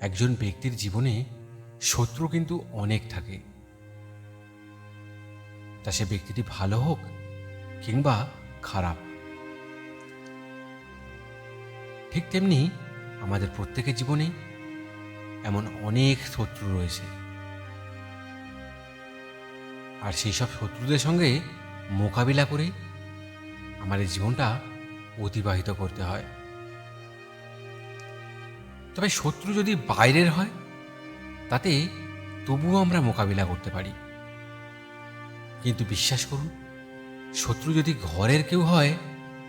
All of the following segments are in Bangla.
একজন ব্যক্তির জীবনে শত্রু কিন্তু অনেক থাকে। তা সে ব্যক্তিটি ভালো হোক কিংবা খারাপ। ঠিক তেমনি আমাদের প্রত্যেকের জীবনে এমন অনেক শত্রু রয়েছে। আর সেই সব শত্রুদের সঙ্গে মোকাবিলা করে আমাদের জীবনটা অতিবাহিত করতে হয়। তবে শত্রু যদি বাইরের হয়, তাতে তবুও আমরা মোকাবিলা করতে পারি। কিন্তু বিশ্বাস করুন, শত্রু যদি ঘরের কেউ হয়,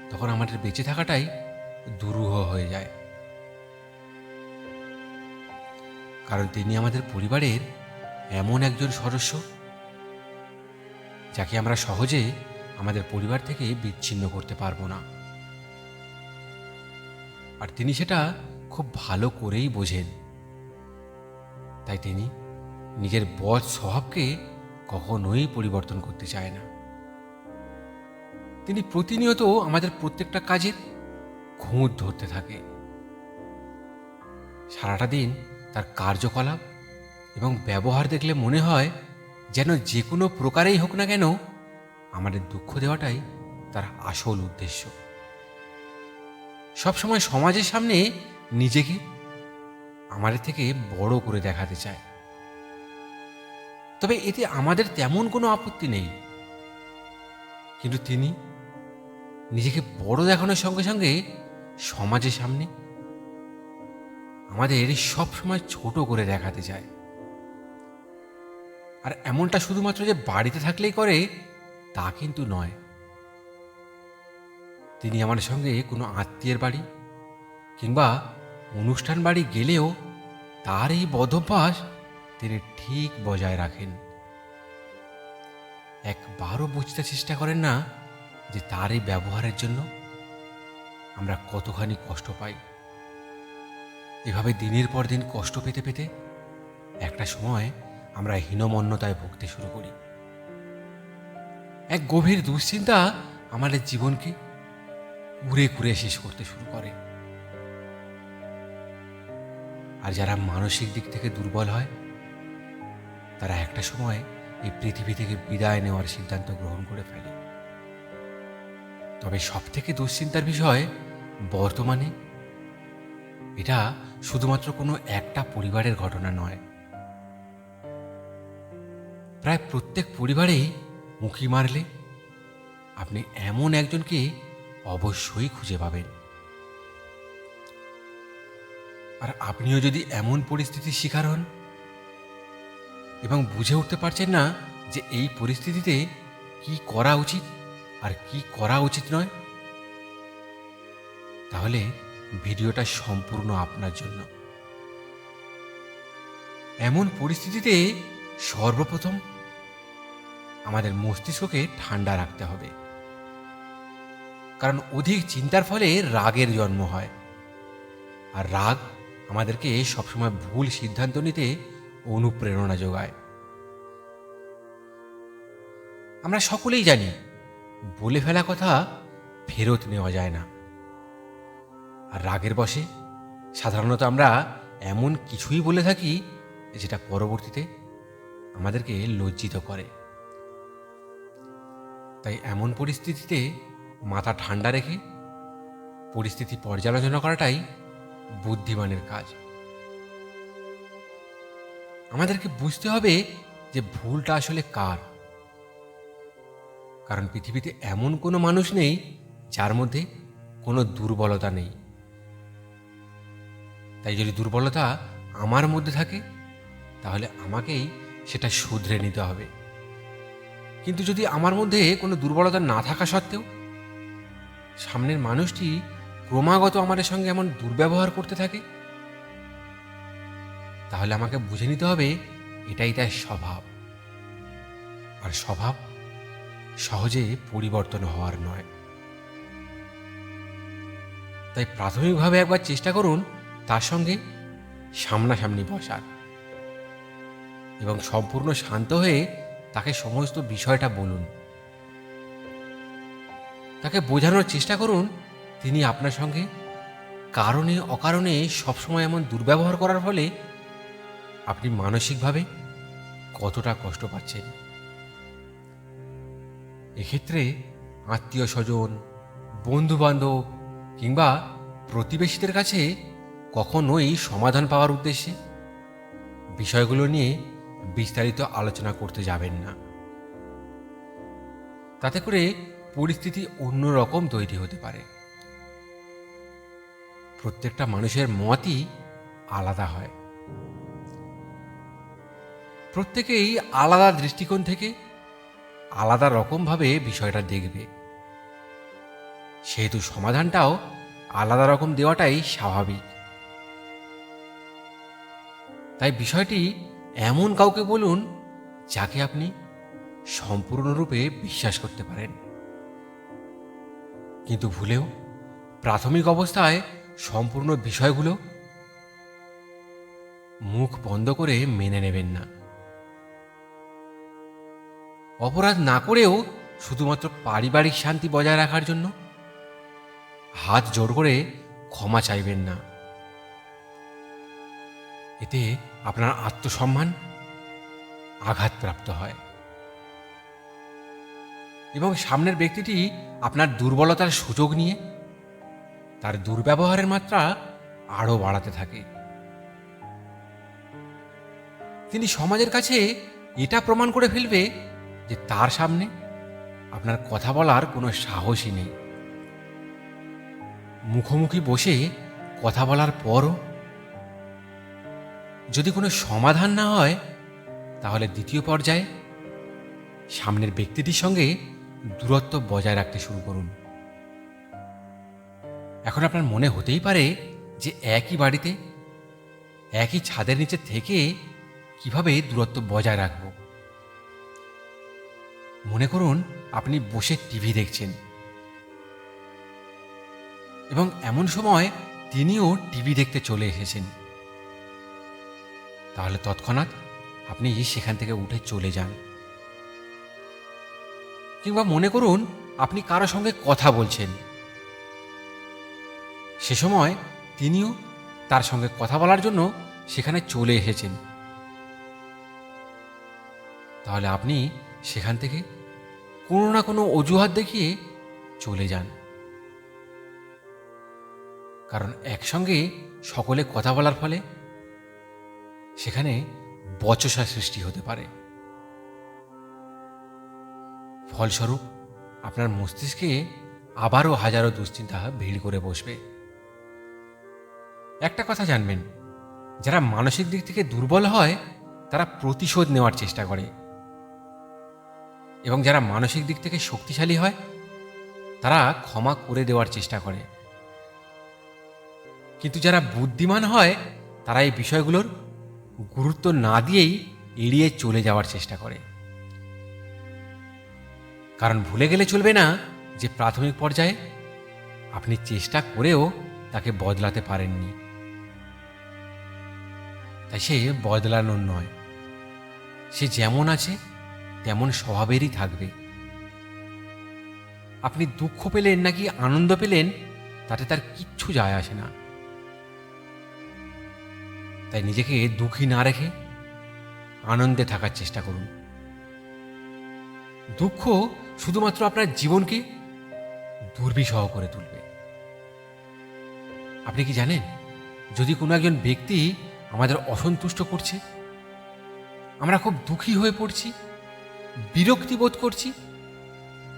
তখন আমাদের বেঁচে থাকাটাই দুরূহ হয়ে যায়। কারণ তিনি আমাদের পরিবারের এমন একজন সদস্য, যাকে আমরা সহজে আমাদের পরিবার থেকে বিচ্ছিন্ন করতে পারব না। আর তিনি সেটা খুব ভালো করেই বোঝেন। তাই তিনি নিজের বদ স্বভাবকে কখনোই পরিবর্তন করতে চায় না। তিনি প্রতিনিয়ত আমাদের প্রত্যেকটা কাজের খুঁত ধরতে থাকে। সারাটা দিন তার কার্যকলাপ এবং ব্যবহার দেখলে মনে হয় যেন যে কোনো প্রকারেই হোক না কেন আমাদের দুঃখ দেওয়াটাই তার আসল উদ্দেশ্য। সবসময় সমাজের সামনে নিজেকে আমাদের থেকে বড় করে দেখাতে চায়। তবে এতে আমাদের তেমন কোনো আপত্তি নেই। কিন্তু তিনি নিজেকে বড় দেখানোর সঙ্গে সঙ্গে সমাজের সামনে আমাদের সব সময় ছোট করে দেখাতে চায়। আর এমনটা শুধুমাত্র যে বাড়িতে থাকলেই করে, তা কিন্তু নয়। তিনি আমার সঙ্গে কোনো আত্মীয়ের বাড়ি কিংবা অনুষ্ঠান বাড়ি গেলেও তার এই বদভ্যাস তিনি ঠিক বজায় রাখেন। একবারও বুঝতে চেষ্টা করেন না যে তার এই ব্যবহারের জন্য আমরা কতখানি কষ্ট পাই। এভাবে দিনের পর দিন কষ্ট পেতে পেতে একটা সময় আমরা হীনমন্যতায় ভুগতে শুরু করি। এক গভীর দুশ্চিন্তা আমাদের জীবনকে কুড়ে কুড়ে শেষ করতে শুরু করে। আর যারা মানসিক দিক থেকে দুর্বল হয়, তারা একটা সময় এই পৃথিবী থেকে বিদায় নেওয়ার সিদ্ধান্ত গ্রহণ করে ফেলে। তবে সব থেকে দুশ্চিন্তার বিষয় বর্তমানে, এটা শুধুমাত্র কোনো একটা পরিবারের ঘটনা নয়। প্রায় প্রত্যেক পরিবারেই মুখি মারলে আপনি এমন একজনকে অবশ্যই খুঁজে পাবেন। আর আপনিও যদি এমন পরিস্থিতির শিকার হন এবং বুঝে উঠতে পারছেন না যে এই পরিস্থিতিতে কি করা উচিত আর কি করা উচিত নয়, তাহলে ভিডিওটা সম্পূর্ণ আপনার জন্য। এমন পরিস্থিতিতে সর্বপ্রথম আমাদের মস্তিষ্ককে ঠান্ডা রাখতে হবে। কারণ অধিক চিন্তার ফলে রাগের জন্ম হয়। আর রাগ আমাদেরকে সবসময় ভুল সিদ্ধান্ত নিতে অনুপ্রেরণা যোগায়। আমরা সকলেই জানি, বলে ফেলা কথা ফেরত নেওয়া যায় না। আর রাগের বসে সাধারণত আমরা এমন কিছুই বলে থাকি, যেটা পরবর্তীতে আমাদেরকে লজ্জিত করে। তাই এমন পরিস্থিতিতে মাথা ঠান্ডা রেখে, পরিস্থিতি পর্যালোচনা করাটাই বুদ্ধিমানের কাজ। আমাদেরকে বুঝতে হবে যে ভুলটা আসলে কার। কারণ পৃথিবীতে এমন কোনো মানুষ নেই যার মধ্যে কোনো দুর্বলতা নেই। তাই যদি দুর্বলতা আমার মধ্যে থাকে, তাহলে আমাকেই সেটা শুধরে নিতে হবে। কিন্তু যদি আমার মধ্যে কোনো দুর্বলতা না থাকা সত্ত্বেও, সামনের মানুষটি ক্রমাগত আমাদের সঙ্গে এমন দুর্ব্যবহার করতে থাকে? তাহলে আমাকে বুঝে নিতে হবে এটাই তার স্বভাব। আর স্বভাব সহজে পরিবর্তন হওয়ার নয়। তাই প্রাথমিকভাবে একবার চেষ্টা করুন তার সঙ্গে সামনাসামনি বসার এবং সম্পূর্ণ শান্ত হয়ে তাকে সমস্ত বিষয়টা বলুন। তাকে বোঝানোর চেষ্টা করুন তিনি আপনার সঙ্গে? কারণে, অকারণে সবসময় এমন দুর্ব্যবহার করার ফলে আপনি মানসিকভাবে কতটা কষ্ট পাচ্ছেন? এক্ষেত্রে আত্মীয় স্বজন বন্ধু বান্ধব কিংবা প্রতিবেশীদের কাছে কখনোই সমাধান পাওয়ার উদ্দেশ্যে বিষয়গুলো নিয়ে বিস্তারিত আলোচনা করতে যাবেন না। তাতে করে পরিস্থিতি অন্যরকম তৈরি হতে পারে। প্রত্যেকটা মানুষের মতই আলাদা হয়। প্রত্যেকেই আলাদা দৃষ্টিকোণ থেকে আলাদা রকমভাবে বিষয়টা দেখবে। সেহেতু সমাধানটাও আলাদা রকম দেওয়াটাই স্বাভাবিক। তাই বিষয়টি এমন কাউকে বলুন যাকে আপনি সম্পূর্ণরূপে বিশ্বাস করতে পারেন। কিন্তু ভুলেও প্রাথমিক অবস্থায় সম্পূর্ণ বিষয়গুলো মুখ বন্ধ করে মেনে নেবেন না। অপরাধ না করেও শুধুমাত্র পারিবারিক শান্তি বজায় রাখার জন্য হাত জোর করে ক্ষমা চাইবেন না। এতে আপনার আত্মসম্মান আঘাতপ্রাপ্ত হয়। এবং সামনের ব্যক্তিটি আপনার দুর্বলতার সুযোগ নিয়ে তার দুর্ব্যবহারের মাত্রা আরও বাড়াতে থাকে। তিনি সমাজের কাছে এটা প্রমাণ করে ফেলবে যে তার সামনে আপনার কথা বলার কোনো সাহসই নেই। মুখোমুখি বসে কথা বলার পরও যদি কোনো সমাধান না হয়, তাহলে দ্বিতীয় পর্যায়ে সামনের ব্যক্তিটির সঙ্গে দূরত্ব বজায় রাখতে শুরু করুন। এখন আপনার মনে হতেই পারে যে একই বাড়িতে, একই ছাদের নিচে থেকে কীভাবে দূরত্ব বজায় রাখব? মনে করুন, আপনি বসে টিভি দেখছেন। এবং এমন সময় তিনিও টিভি দেখতে চলে এসেছেন। তাহলে তৎক্ষণাৎ আপনি সেখান থেকে উঠে চলে যান। কিংবা মনে করুন, আপনি কারও সঙ্গে কথা বলছেন। সে সময় তিনিও তার সঙ্গে কথা বলার জন্য সেখানে চলে এসেছেন। তাহলে আপনি সেখান থেকে কোনো না কোনো অজুহাত দেখিয়ে চলে যান। কারণ একসঙ্গে সকলে কথা বলার ফলে সেখানে বচসা সৃষ্টি হতে পারে। ফলস্বরূপ আপনার মস্তিষ্কে আবারও হাজারো দুশ্চিন্তা ভিড় করে বসবে। একটা কথা জানবেন, যারা মানসিক দিক থেকে দুর্বল হয়, তারা প্রতিশোধ নেওয়ার চেষ্টা করে। এবং যারা মানসিক দিক থেকে শক্তিশালী হয়, তারা ক্ষমা করে দেওয়ার চেষ্টা করে। কিন্তু যারা বুদ্ধিমান হয়, তারা এই বিষয়গুলোর গুরুত্ব না দিয়েই এড়িয়ে চলে যাওয়ার চেষ্টা করে। কারণ ভুলে গেলে চলবে না যে প্রাথমিক পর্যায়ে আপনি চেষ্টা করেও তাকে বদলাতে পারেননি। তাই সে বদলানোর নয়। সে যেমন আছে, তেমন স্বভাবেরই থাকবে। আপনি দুঃখ পেলেন নাকি আনন্দ পেলেন, তাতে তার কিচ্ছু যায় আসে না। তাই নিজেকে দুঃখী না রেখে আনন্দে থাকার চেষ্টা করুন। দুঃখ শুধুমাত্র আপনার জীবনকে দুর্বিষহ করে তুলবে। আপনি কি জানেন, যদি কোনো একজন ব্যক্তি আমাদের অসন্তুষ্ট করছে। আমরা খুব দুঃখী হয়ে পড়ছি, বিরক্তি বোধ করছি।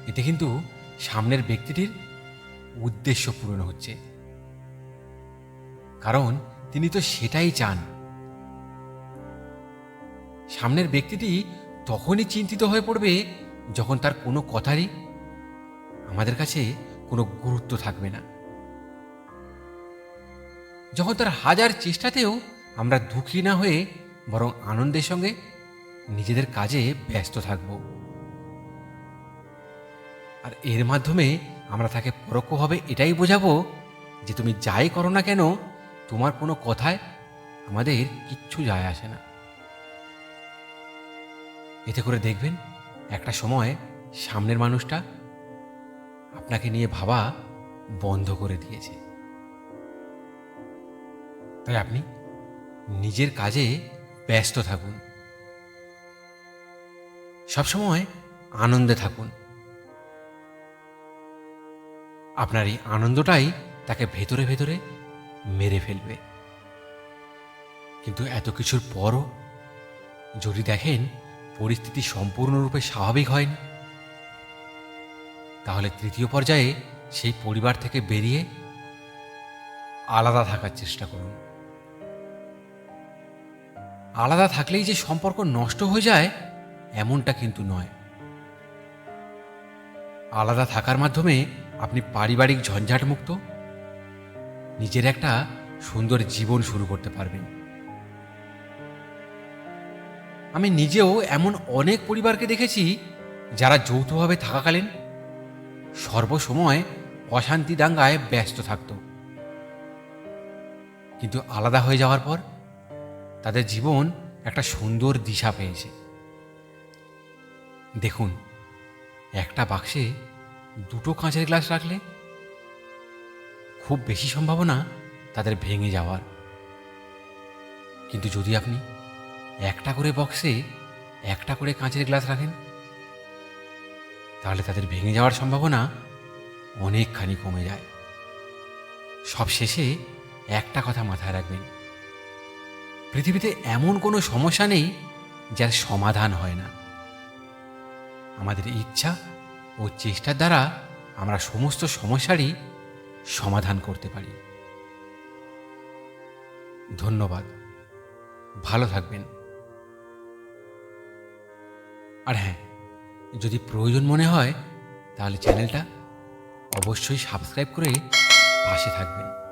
এতে কিন্তু সামনের ব্যক্তিটির উদ্দেশ্য পূরণ হচ্ছে। কারণ তিনি তো সেটাই চান। সামনের ব্যক্তিটি তখনই চিন্তিত হয়ে পড়বে যখন তার কোনো কথারই আমাদের কাছে কোনো গুরুত্ব থাকবে না। যখন তার হাজার চেষ্টাতেও আমরা দুঃখী না হয়ে বরং আনন্দের সঙ্গে নিজেদের কাজে ব্যস্ত থাকব। আর এর মাধ্যমে আমরা তাকে পরোক্ষভাবে এটাই বোঝাবো যে তুমি যাই করো না কেন, তোমার কোনো কথায় আমাদের কিচ্ছু যায় আসে না। এতে করে দেখবেন একটা সময় সামনের মানুষটা আপনাকে নিয়ে ভাবা বন্ধ করে দিয়েছে। তাই আপনি নিজের কাজে ব্যস্ত থাকুন। সবসময় আনন্দে থাকুন। আপনার এই আনন্দটাই তাকে ভেতরে ভেতরে মেরে ফেলবে। কিন্তু এত কিছুর পরও যদি দেখেন পরিস্থিতি সম্পূর্ণরূপে স্বাভাবিক হয়নি, তাহলে তৃতীয় পর্যায়ে সেই পরিবার থেকে বেরিয়ে আলাদা থাকার চেষ্টা করুন। আলাদা থাকলেই যে সম্পর্ক নষ্ট হয়ে যায়, এমনটা কিন্তু নয়। আলাদা থাকার মাধ্যমে আপনি পারিবারিক ঝঞ্ঝাটমুক্ত নিজের একটা সুন্দর জীবন শুরু করতে পারবেন। আমি নিজেও এমন অনেক পরিবারকে দেখেছি, যারা যৌথভাবে থাকাকালীন সর্বসময় অশান্তি দাঙ্গায় ব্যস্ত থাকত। কিন্তু আলাদা হয়ে যাওয়ার পর তাদের জীবন একটা সুন্দর দিশা পেয়েছে। দেখুন, একটা বাক্সে দুটো কাঁচের গ্লাস রাখলে খুব বেশি সম্ভাবনা তাদের ভেঙে যাওয়ার। কিন্তু যদি আপনি একটা করে বক্সে একটা করে কাঁচের গ্লাস রাখেন, তাহলে তাদের ভেঙে যাওয়ার সম্ভাবনা অনেকখানি কমে যায়। সব শেষে একটা কথা মাথায় রাখবেন পৃথিবীতে এমন কোনো সমস্যা নেই যার সমাধান হয় না। আমাদের ইচ্ছা ও চেষ্টার দ্বারা আমরা সমস্ত সমস্যারই সমাধান করতে পারি। ধন্যবাদ। ভালো থাকবেন। আর হ্যাঁ যদি প্রয়োজন মনে হয় তাহলে চ্যানেলটা অবশ্যই সাবস্ক্রাইব করে পাশে থাকবেন।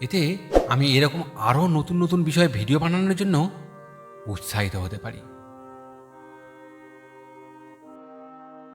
এতে আমি এরকম আরও নতুন নতুন বিষয়ে ভিডিও বানানোর জন্য উৎসাহিত হতে পারি।